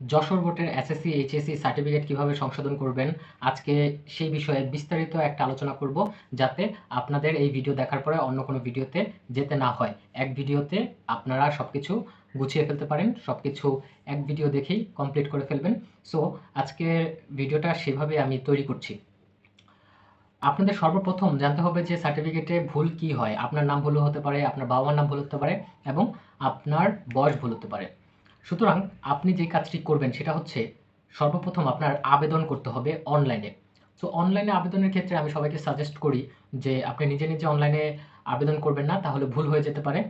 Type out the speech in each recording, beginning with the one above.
যশোর বোর্ডের SSC HSC certificate কীভাবে সংশোধন করবেন? আজকে সেই বিষয়ে বিস্তারিত একটা আলোচনা করব, যাতে আপনাদের এই ভিডিও দেখার পরে অন্য কোনো ভিডিওতে যেতে না হয়। এক ভিডিওতে আপনারা সব কিছু গুছিয়ে ফেলতে পারেন সব কিছু এক ভিডিও দেখেই কমপ্লিট করে ফেলবেন। সো আজকে ভিডিওটা সেভাবে আমি তৈরি করছি। আপনাদের সর্বপ্রথম জানতে হবে যে সার্টিফিকেটে ভুল কি হয়। আপনার নাম ভুল হতে পারে, আপনার বাবা মার নাম ভুল হতে পারে এবং আপনার বয়স ভুল হতে পারে। সুতরাং আপনি যে কাজটি করবেন সেটা হচ্ছে সর্বপ্রথম আপনার আবেদন করতে হবে অনলাইনে। সো অনলাইনে আবেদনের ক্ষেত্রে আমি সবাইকে সাজেস্ট করি যে আপনি নিজে নিজে অনলাইনে আবেদন করবেন না, তাহলে ভুল হয়ে যেতে পারে।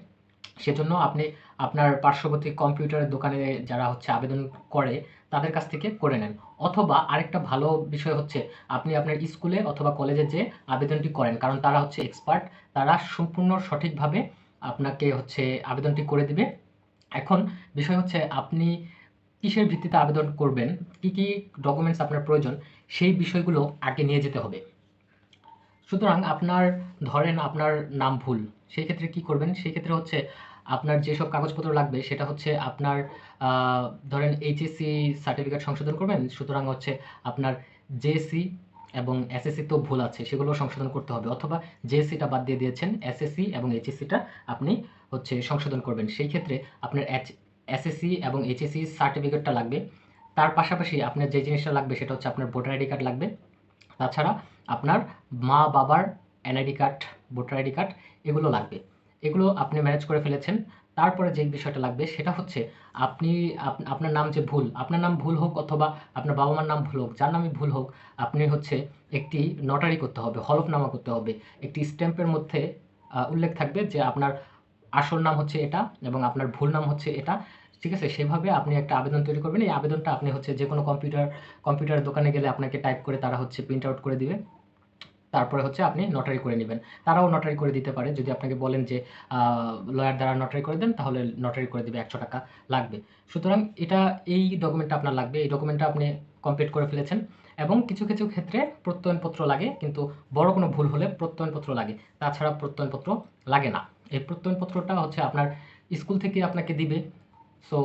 সেজন্য আপনি আপনার পার্শ্ববর্তী কম্পিউটারের দোকানে যারা হচ্ছে আবেদন করে, তাদের কাছ থেকে করে নেন। অথবা আরেকটা ভালো বিষয় হচ্ছে, আপনি আপনার স্কুলে অথবা কলেজে যে আবেদনটি করেন, কারণ তারা হচ্ছে এক্সপার্ট তারা সম্পূর্ণ সঠিকভাবে আপনাকে হচ্ছে আবেদনটি করে দিবে। এখন বিষয় হচ্ছে আপনি কিসের ভিত্তিতে আবেদন করবেন? কি কি ডকুমেন্টস আপনার প্রয়োজন? সেই বিষয়গুলো আগে নিয়ে যেতে হবে। সুতরাং আপনার ধরেন আপনার নাম ভুল, সেই ক্ষেত্রে কি করবেন? সেই ক্ষেত্রে হচ্ছে আপনার যেসব কাগজপত্র লাগবে, সেটা হচ্ছে আপনার ধরেন এইচএসসি সার্টিফিকেট সংশোধন করবেন। সুতরাং হচ্ছে আপনার জেএসসি এবং এসএসসি তো ভুল আছে, সেগুলো সংশোধন করতে হবে। অথবা জেএসসিটা বাদ দিয়ে দিয়েছেন এসএসসি এবং এইচএসসিটা আপনি হচ্ছে সংশোধন করবেন। সেই ক্ষেত্রে আপনার এসএসসি এবং এইচএসসি সার্টিফিকেটটা লাগবে। তার পাশাপাশি আপনার যে জিনিসটা লাগবে সেটা হচ্ছে আপনার ভোটার আইডি কার্ড লাগবে। তাছাড়া আপনার মা, বাবার NID card voter ID card এগুলো লাগবে। এগুলো আপনি ম্যানেজ করে ফেলেছেন। তারপরে যে বিষয়টা লাগবে সেটা হচ্ছে আপনি আপনার নাম যে ভুল, আপনার নাম ভুল হোক অথবা আপনার বাবা মার নাম ভুল হোক, যার নামই ভুল হোক, আপনি হচ্ছে একটি নটারি করতে হবে, হলফনামা করতে হবে। একটি স্ট্যাম্পের মধ্যে উল্লেখ থাকবে যে আপনার আসল নাম হচ্ছে এটা এবং আপনার ভুল নাম হচ্ছে এটা। ঠিক আছে? সেভাবে আপনি একটা আবেদন তৈরি করবেন। এই আবেদনটা আপনি হচ্ছে যে কোনো কম্পিউটার কম্পিউটার দোকানে গেলে আপনাকে টাইপ করে তারা হচ্ছে প্রিন্ট আউট করে দিবে। তারপরে হচ্ছে আপনি নটারি করে নেবেন। তারাও নটারি করে দিতে পারে। যদি আপনাকে বলেন যে লয়ার দ্বারা নটারি করে দেন, তাহলে নটারি করে দেবে একশো টাকা লাগবে। সুতরাং এটা, এই ডকুমেন্টটা আপনার লাগবে। এই ডকুমেন্টটা আপনি কমপ্লিট করে ফেলেছেন এবং কিছু কিছু ক্ষেত্রে প্রত্যয়নপত্র লাগে, কিন্তু বড় কোনো ভুল হলে প্রত্যয়নপত্র লাগে। তাছাড়া প্রত্যয়নপত্র লাগে না। এই প্রত্যয়নপত্রটা হচ্ছে আপনার স্কুল থেকে আপনাকে দিবে। সো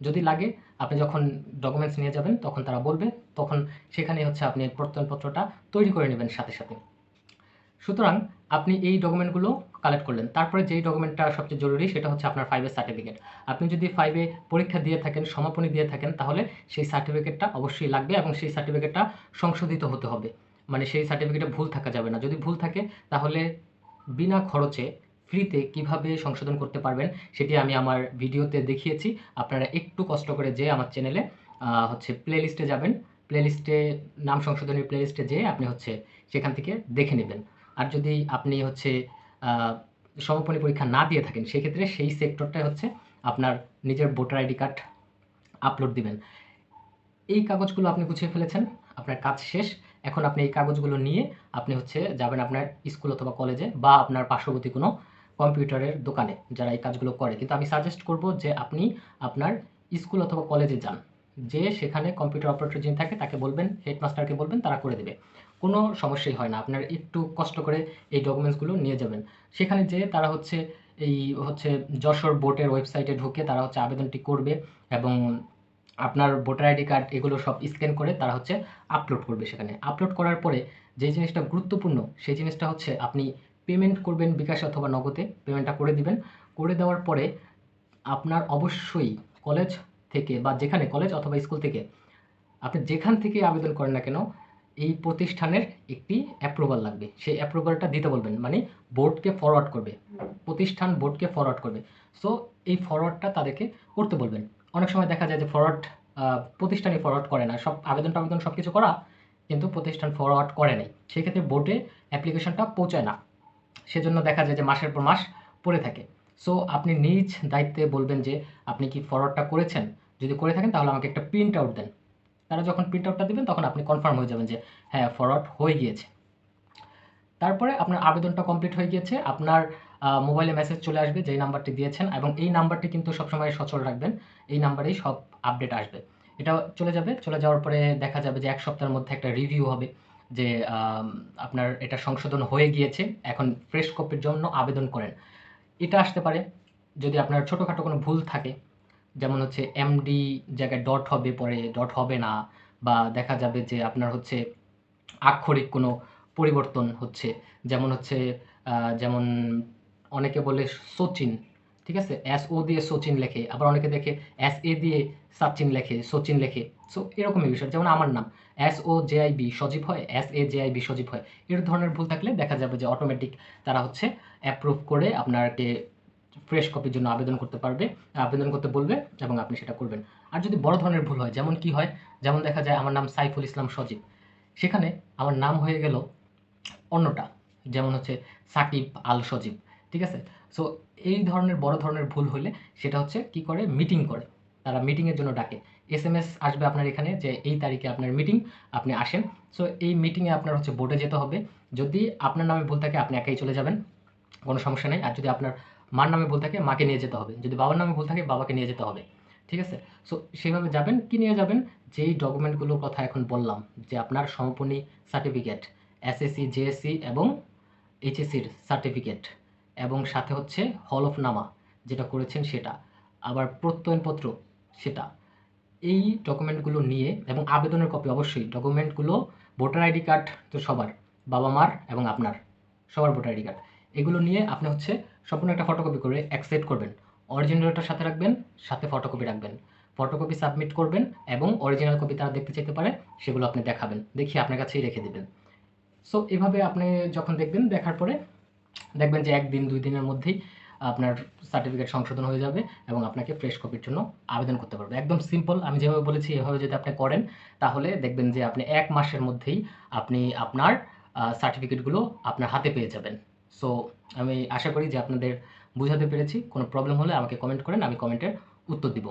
যদি লাগে, আপনি যখন ডকুমেন্টস নিয়ে যাবেন, তখন তারা বলবে, তখন সেখানে হচ্ছে আপনি প্রত্যয়নপত্রটা তৈরি করে নেবেন সাথে সাথে। সুতরাং আপনি এই ডকুমেন্টগুলো কালেক্ট করলেন। তারপরে যেই ডকুমেন্টটা সবচেয়ে জরুরি, সেটা হচ্ছে আপনার ফাইভের সার্টিফিকেট আপনি যদি ফাইভে পরীক্ষা দিয়ে থাকেন, সমাপনী দিয়ে থাকেন, তাহলে সেই সার্টিফিকেটটা অবশ্যই লাগবে এবং সেই সার্টিফিকেটটা সংশোধিত হতে হবে। মানে সেই সার্টিফিকেটে ভুল থাকা যাবে না। যদি ভুল থাকে, তাহলে বিনা খরচে ফ্রিতে কীভাবে সংশোধন করতে পারবেন সেটি আমি আমার ভিডিওতে দেখিয়েছি। আপনারা একটু কষ্ট করে যেয়ে আমার চ্যানেলে হচ্ছে প্লেলিস্টে যাবেন। প্লেলিস্টে নাম সংশোধনের প্লেলিস্টে যেয়ে আপনি হচ্ছে সেখান থেকে দেখে নেবেন। আর যদি আপনি হচ্ছে সমাপনী পরীক্ষা না দিয়ে থাকেন, সেক্ষেত্রে সেই সেক্টরটাই হচ্ছে আপনার নিজের ভোটার আইডি কার্ড আপলোড দিবেন। এই কাগজগুলো আপনি গুছিয়ে ফেলেছেন, আপনার কাজ শেষ। এখন আপনি এই কাগজগুলো নিয়ে আপনি হচ্ছে যাবেন আপনার স্কুল অথবা কলেজে বা আপনার পার্শ্ববর্তী কোনো কম্পিউটারের দোকানে যারা এই কাজগুলো করে। কিন্তু আমি সাজেস্ট করব যে আপনি আপনার স্কুল অথবা কলেজে যান। যে সেখানে কম্পিউটার অপারেটর যিনি থাকে, তাকে বলবেন হেডমাস্টারকে বলবেন, তারা করে দেবে। কোনো সমস্যাই হয় না। আপনার একটু কষ্ট করে এই ডকুমেন্টসগুলো নিয়ে যাবেন। সেখানে যে তারা হচ্ছে এই হচ্ছে যশোর বোর্ডের ওয়েবসাইটে ঢুকে তারা হচ্ছে আবেদনটি করবে এবং আপনার ভোটার আইডি কার্ড এগুলো সব স্ক্যান করে তারা হচ্ছে আপলোড করবে সেখানে। আপলোড করার পরে যে জিনিসটা গুরুত্বপূর্ণ, সেই জিনিসটা হচ্ছে আপনি পেমেন্ট করবেন বিকাশে অথবা নগদে পেমেন্টটা করে দিবেন। করে দেওয়ার পরে আপনার অবশ্যই কলেজ থেকে বা যেখানে কলেজ অথবা স্কুল থেকে আপনি যেখান থেকে আবেদন করেন না কেন, এই প্রতিষ্ঠানের একটি অ্যাপ্রুভাল লাগবে। সেই অ্যাপ্রুভালটা দিতে বলবেন মানে বোর্ডকে ফরওয়ার্ড করবে। প্রতিষ্ঠান বোর্ডকে ফরওয়ার্ড করবে। সো এই ফরওয়ার্ডটা তাদেরকে করতে বলবেন। অনেক সময় দেখা যায় যে ফরওয়ার্ড প্রতিষ্ঠানই ফরওয়ার্ড করে না। সব আবেদন টাবেদন সব কিছু করা, কিন্তু প্রতিষ্ঠান ফরওয়ার্ড করে নাই। সেক্ষেত্রে বোর্ডে অ্যাপ্লিকেশনটা পৌঁছায় না। সেজন্য দেখা যায় যে মাসের পর মাস পড়ে থাকে। সো আপনি নিজ দায়িত্বে বলবেন যে, আপনি কি ফরওয়ার্ডটা করেছেন? যদি করে থাকেন, তাহলে আমাকে একটা প্রিন্ট আউট দেন। তারা যখন প্রিন্ট আউটটা দেবেন, তখন আপনি কনফার্ম হয়ে যাবেন যে হ্যাঁ ফরওয়ার্ড হয়ে গিয়েছে। তারপরে আপনার আবেদনটা কমপ্লিট হয়ে গিয়েছে, আপনার মোবাইলে মেসেজ চলে আসবে, যেই নাম্বারটি দিয়েছেন, এবং এই নাম্বারটি কিন্তু সবসময় সচল রাখবেন। এই নাম্বারেই সব আপডেট আসবে। এটা চলে যাবে। চলে যাওয়ার পরে দেখা যাবে যে এক সপ্তাহের মধ্যে একটা রিভিউ হবে। যে আপনার এটা সংশোধন হয়ে গিয়েছে, এখন ফ্রেশ কপির জন্য আবেদন করেন। এটা আসতে পারে, যদি আপনার ছোটোখাটো কোনো ভুল থাকে, যেমন হচ্ছে এমডি জায়গায় ডট হবে, পরে ডট হবে না, বা দেখা যাবে যে আপনার হচ্ছে আক্ষরিক কোনো পরিবর্তন হচ্ছে, যেমন হচ্ছে যেমন অনেকে বলে সচিন, ঠিক আছে? এস ও দিয়ে সচিন লেখে, আবার অনেকে দেখে এস এ দিয়ে সাচিন লেখে, সচিন লেখে সো এরকমই বিষয়, যেমন আমার নাম S O J I B Sajib হয় S A J I B Sajib হয়, এর ধরনের ভুল থাকলে দেখা যাবে যে অটোমেটিক তারা হচ্ছে অ্যাপ্রুভ করে আপনাকে ফ্রেশ কপির জন্য আবেদন করতে পারবে, আবেদন করতে বলবে এবং আপনি সেটা করবেন। আর যদি বড় ধরনের ভুল হয়, যেমন কি হয়, যেমন দেখা যায় আমার নাম সাইফুল ইসলাম সজীব, সেখানে আমার নাম হয়ে গেল অন্যটা, যেমন হচ্ছে সাকিব আল সজীব, ঠিক আছে? সো এই ধরনের, বড় ধরনের ভুল হলে সেটা হচ্ছে কি করে? মিটিং করে। তারা মিটিংয়ের জন্য ডাকে। এস এম এস আসবে আপনার এখানে যে এই তারিখে আপনার মিটিং আপনি আসেন। সো এই মিটিংয়ে আপনার হচ্ছে বোর্ডে যেতে হবে। যদি আপনার নামে ভুল থাকে, আপনি একাই চলে যাবেন। কোনো সমস্যা নেই। আর যদি আপনার মার নামে ভুল থাকে, মাকে নিয়ে যেতে হবে। যদি বাবার নামে ভুল থাকে, বাবাকে নিয়ে যেতে হবে। ঠিক আছে? সো সেইভাবে যাবেন। কি নিয়ে যাবেন? যেই ডকুমেন্টগুলোর কথা এখন বললাম, যে আপনার সমাপনী সার্টিফিকেট এসএসসি জেএসসি এবং এইচএসসির সার্টিফিকেট এবং সাথে হচ্ছে হল অফ নামা যেটা করেছেন সেটা। আবার প্রত্যয়নপত্র সেটা। এই ডকুমেন্টগুলো নিয়ে এবং আবেদনের কপি অবশ্যই ডকুমেন্টগুলো ভোটার আইডি কার্ড তো সবার বাবা মার এবং আপনার, সবার ভোটার আইডি কার্ড এগুলো নিয়ে আপনি হচ্ছে সম্পূর্ণ একটা ফটোকপি করে অ্যাকসেপ্ট করবেন। অরিজিনালটার সাথে রাখবেন, সাথে ফটোকপি রাখবেন। ফটোকপি সাবমিট করবেন এবং অরিজিনাল কপি তারা দেখতে চাইতে পারে, সেগুলো আপনি দেখাবেন দেখিয়ে আপনার কাছেই রেখে দেবেন। সো এভাবে আপনি যখন দেখবেন, দেখার পরে দেখবেন যে একদিন, দুই দিনের মধ্যেই আপনার সার্টিফিকেট সংশোধন হয়ে যাবে এবং আপনাকে ফ্রেশ কপির জন্য আবেদন করতে পারবে। একদম সিম্পল আমি যেভাবে বলেছি, এভাবে যদি আপনি করেন, তাহলে দেখবেন যে আপনি এক মাসের মধ্যেই আপনি আপনার সার্টিফিকেটগুলো আপনার হাতে পেয়ে যাবেন। সো আমি আশা করি যে আপনাদের বুঝাতে পেরেছি। কোনো প্রবলেম হলে আমাকে কমেন্ট করেন, আমি কমেন্টের উত্তর দিব।